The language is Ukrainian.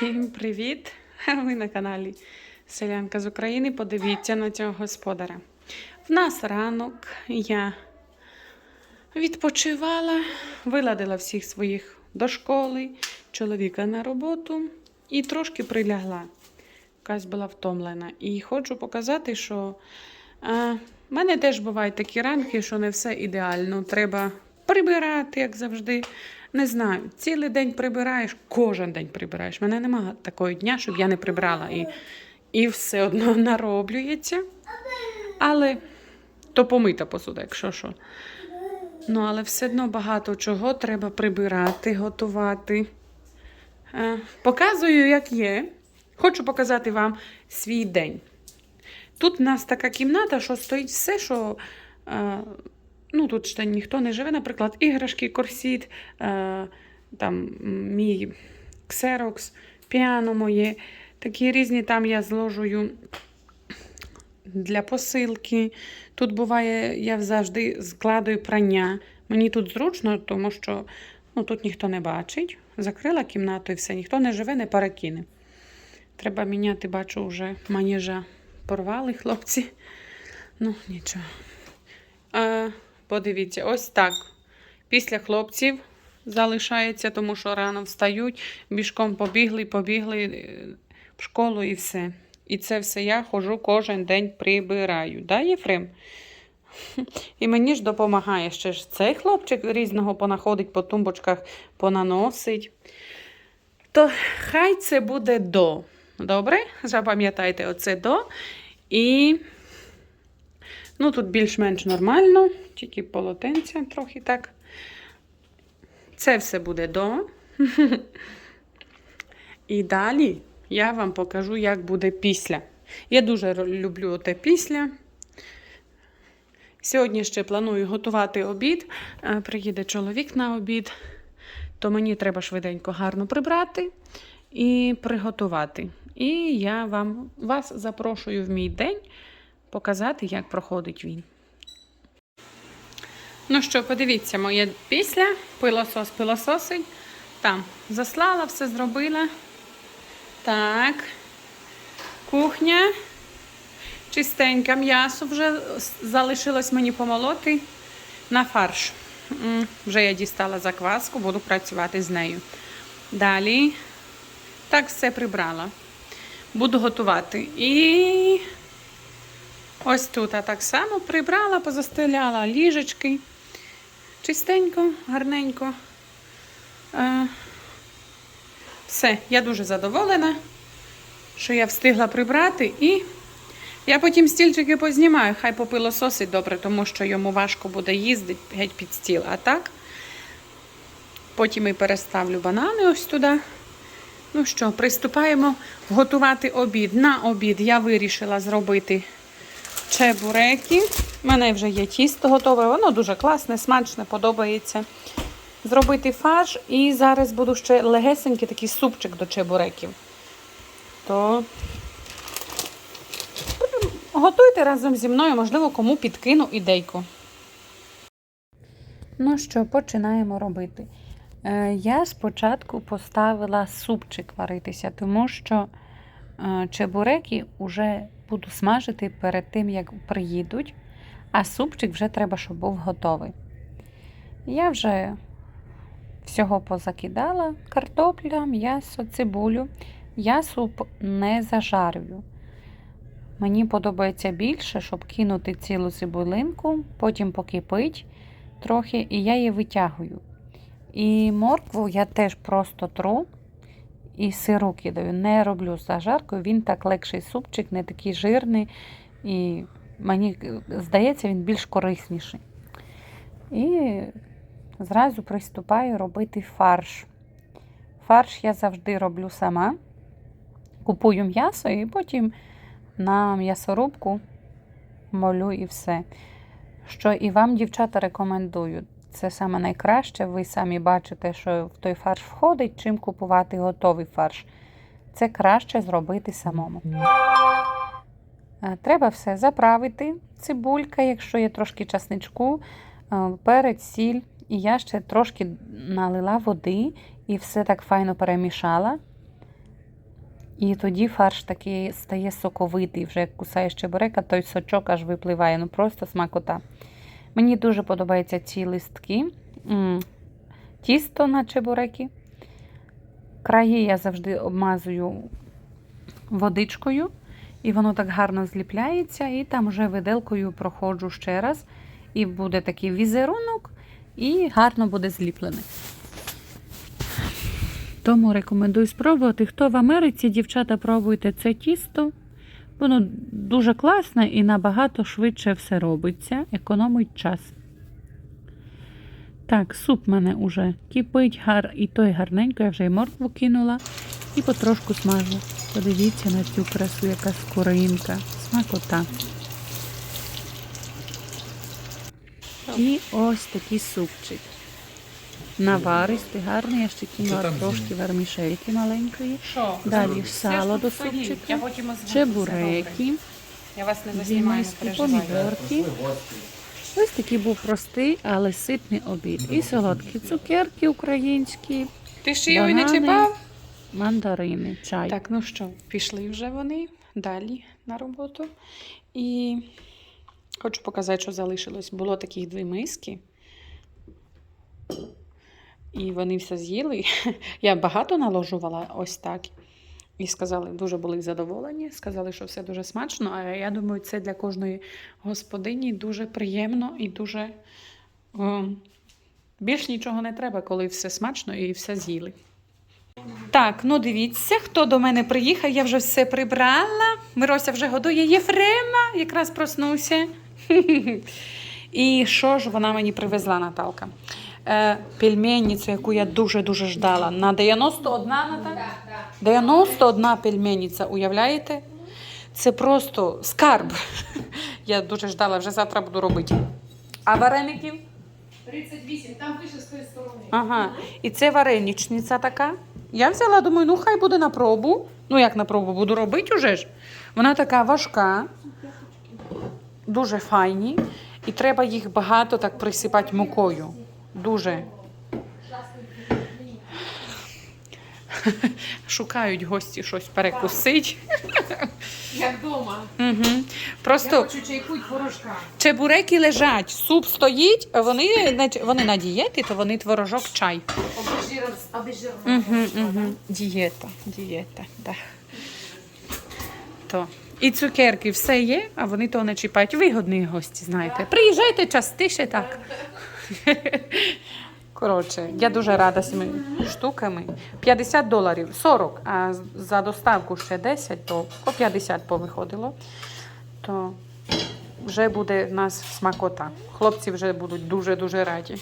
Всім привіт! Ви на каналі Селянка з України. Подивіться на цього господаря. В нас ранок я відпочивала, виладила всіх своїх до школи, чоловіка на роботу і трошки прилягла. Якась була втомлена. І хочу показати, що в мене теж бувають такі ранки, що не все ідеально. Треба прибирати, як завжди. Не знаю, цілий день прибираєш, кожен день прибираєш. Мене немає такого дня, щоб я не прибрала. І, і все одно нароблюється. Але то помита посуда, якщо що. Ну, але все одно багато чого треба прибирати, готувати. Е, показую, як є. Хочу показати вам свій день. Тут в нас така кімната, що стоїть все, що. Е, ну, тут ще ніхто не живе, наприклад, іграшки, корсіт, е, там мій ксерокс, піано моє. Такі різні там я зложую для посилки. Тут буває, я завжди складую прання. Мені тут зручно, тому що ну, тут ніхто не бачить. Закрила кімнату і все, ніхто не живе, не перекине. Треба міняти, бачу, вже маніжа порвали хлопці. Ну, нічого. Е, подивіться, ось так. Після хлопців залишається, тому що рано встають, бішком побігли, побігли е, в школу і все. І це все я ходжу кожен день прибираю. Да, Єфрем? І мені ж допомагає ще ж цей хлопчик різного понаходить по тумбочках, понаносить. То хай це буде до. Добре? Запам'ятайте оце до. І ну, тут більш-менш нормально, тільки полотенця трохи так. Це все буде до. І далі я вам покажу, як буде після. Я дуже люблю те після. Сьогодні ще планую готувати обід. Е, Приїде чоловік на обід, то мені треба швиденько гарно прибрати і приготувати. І я вам, вас запрошую в мій день показати, як проходить він. Ну що, подивіться, моє після пилосос пилососить. Там заслала, все зробила. Так. Кухня. Чистенька м'ясо вже залишилось мені помолоти на фарш. Вже я дістала закваску, буду працювати з нею. Далі. Так, все прибрала. Буду готувати. І ось тут а так само прибрала, позастеляла ліжечки. Чистенько, гарненько. Е, все, я дуже задоволена, що я встигла прибрати і я потім стільчики познімаю, хай попилососить добре, тому що йому важко буде їздити геть під стіл. А так, потім і переставлю банани ось туди. Ну що, приступаємо готувати обід. На обід я вирішила зробити чебуреки. У мене вже є тісто готове, воно дуже класне, смачне, подобається. Зробити фарш і зараз буду ще легесенький такий супчик до чебуреків. То готуйте разом зі мною, можливо, кому підкину ідейку. Ну що, починаємо робити. Е, Я спочатку поставила супчик варитися, тому що е, чебуреки вже буду смажити перед тим, як приїдуть, а супчик вже треба, щоб був готовий. Я вже всього позакидала картопля, м'ясо, цибулю. Я суп не зажарюю. Мені подобається більше, щоб кинути цілу цибулинку, потім покипить трохи, і я її витягую. І моркву я теж просто тру і сиру кидаю. Не роблю з зажаркою, він так легший супчик, не такий жирний. І мені здається, він більш корисніший. І зразу приступаю робити фарш. Фарш я завжди роблю сама. Купую м'ясо і потім на м'ясорубку молю і все. Що і вам, дівчата, рекомендую. Це саме найкраще. Ви самі бачите, що в той фарш входить, чим купувати готовий фарш. Це краще зробити самому. Е, Треба все заправити. Цибулька, якщо є трошки часничку, е, перець, сіль. І я ще трошки налила води і все так файно перемішала. І тоді фарш такий стає соковитий, вже як кусаєш чебурека, той сочок аж випливає. Ну просто смакота. Мені дуже подобаються ці листки. Тісто на чебуреки. Краї я завжди обмазую водичкою, і воно так гарно зліпляється, і там вже виделкою проходжу ще раз. І буде такий візерунок, і гарно буде зліплене. Тому рекомендую спробувати. Хто в Америці, дівчата, пробуйте це тісто. Воно дуже класне і набагато швидше все робиться, економить час. Так, суп мене уже кипить, гар, і той гарненько, я вже і моркву кинула і потрошку смажу. Подивіться на цю красу, яка скоринка. Смакота. І ось такий супчик. Наваристий, гарний, я ще кинула трошки вермішельки маленької. Що? Далі сало до супчика, чебуреки, переживайте. помідорки. Ось такий був простий, але ситний обід. І солодкі цукерки українські, Ти ще його не чіпав? мандарини, чай. Так, ну що, пішли вже вони далі на роботу. І хочу показати, що залишилось. Було таких дві миски. І вони все з'їли. Я багато наложувала ось так. І сказали, дуже були задоволені. Сказали, що все дуже смачно. А я думаю, це для кожної господині дуже приємно і дуже о, більш нічого не треба, коли все смачно і все з'їли. Так, ну дивіться, хто до мене приїхав, я вже все прибрала. Мирося вже годує Єфрема, якраз проснувся. І що ж вона мені привезла, Наталка? Е, пельменницю, яку я дуже-дуже ждала. На 91, Наталка? 91 пельменниця, уявляєте? Це просто скарб. Я дуже ждала, вже завтра буду робити. А вареників? 38, там пише з тої сторони. Ага. І це вареничниця така. Я взяла, думаю, ну хай буде на пробу. Ну, як на пробу, буду робити уже ж. Вона така важка, дуже файні. І треба їх багато так присипати мукою. Дуже. Шукають гості щось перекусить. Як вдома. Угу. Я Просто хочу чайку й творожка. чебуреки лежать, суп стоїть, вони, вони на дієті, то вони творожок чай. Угу, угу. Дієта, дієта, да. То. І цукерки все є, а вони то не чіпають. Вигодні гості, знаєте. Приїжджайте частіше так. Коротше, я дуже рада цими штуками. 50 доларів, 40, а за доставку ще 10, то по 50 повиходило. То вже буде в нас смакота. Хлопці вже будуть дуже-дуже раді.